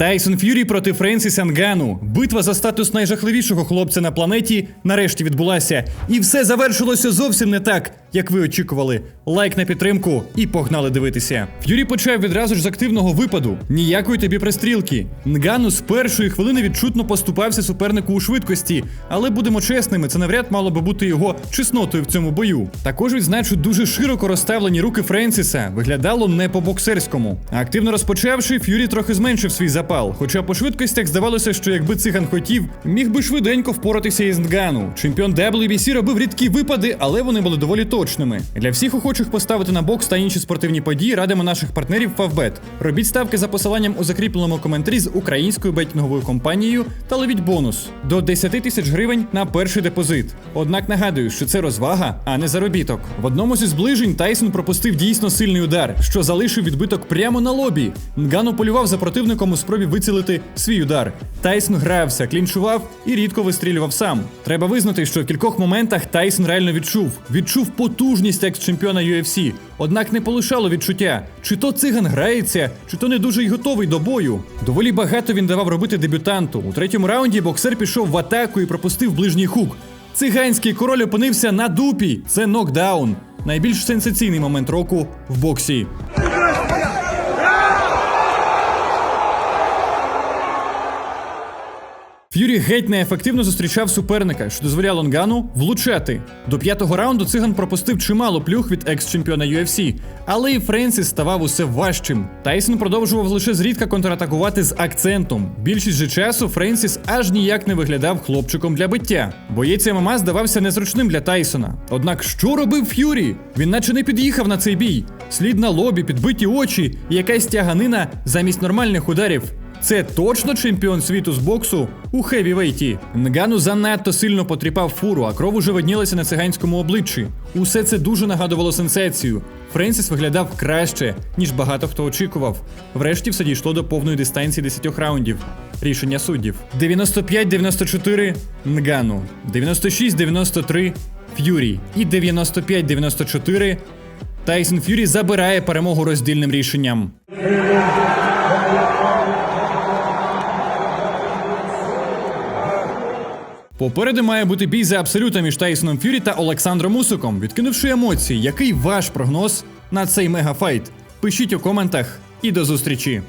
Тайсон Ф'юрі проти Френсіса Нгану. Битва за статус найжахливішого хлопця на планеті нарешті відбулася. І все завершилося зовсім не так, як ви очікували. Лайк на підтримку і погнали дивитися. Ф'юрі почав відразу ж з активного випаду. Ніякої тобі пристрілки. Нгану з першої хвилини відчутно поступався супернику у швидкості, але будемо чесними, це навряд мало би бути його чеснотою в цьому бою. Також відзначу дуже широко розставлені руки Френсіса. Виглядало не по-боксерському. Активно розпочавши, Ф'юрі трохи зменшив свій запал. Хоча по швидкостях здавалося, що якби циган хотів, міг би швиденько впоратися із Нгану. Чемпіон WBC робив рідкі випади, але вони були доволі точними. Для всіх охочих поставити на бокс та інші спортивні події радимо наших партнерів Favbet. Робіть ставки за посиланням у закріпленому коментарі з українською бетінговою компанією та ловіть бонус до 10 тисяч гривень на перший депозит. Однак нагадую, що це розвага, а не заробіток. В одному зі зближень Тайсон пропустив дійсно сильний удар, що залишив відбиток прямо на лобі. Нгану полював за противником у спробі вицілити свій удар. Тайсон грався, клінчував і рідко вистрілював сам. Треба визнати, що в кількох моментах Тайсон реально відчув. Відчув потужність екс-чемпіона UFC. Однак не полишало відчуття, чи то циган грається, чи то не дуже й готовий до бою. Доволі багато він давав робити дебютанту. У третьому раунді боксер пішов в атаку і пропустив ближній хук. Циганський король опинився на дупі. Це нокдаун. Найбільш сенсаційний момент року в боксі. Ф'юрі геть неефективно зустрічав суперника, що дозволяло Нгану влучати. До п'ятого раунду циган пропустив чимало плюх від екс-чемпіона UFC, але і Френсіс ставав усе важчим. Тайсон продовжував лише зрідка контратакувати з акцентом. Більшість же часу Френсіс аж ніяк не виглядав хлопчиком для биття. Боєць ММА здавався незручним для Тайсона. Однак що робив Ф'юрі? Він наче не під'їхав на цей бій. Слід на лобі, підбиті очі і якась тяганина замість нормальних ударів. Це точно чемпіон світу з боксу у хевівейті. Нгану занадто сильно потріпав фуру, а кров уже виднілася на циганському обличчі. Усе це дуже нагадувало сенсацію. Френсіс виглядав краще, ніж багато хто очікував. Врешті все дійшло до повної дистанції 10 раундів. Рішення суддів: 95-94 Нгану, 96-93 Ф'юрі і 95-94 Тайсон Ф'юрі забирає перемогу роздільним рішенням. Попереду має бути бій за абсолюта між Тайсоном Фюрі та Олександром Усиком. Відкинувши емоції, який ваш прогноз на цей мегафайт? Пишіть у коментах і до зустрічі!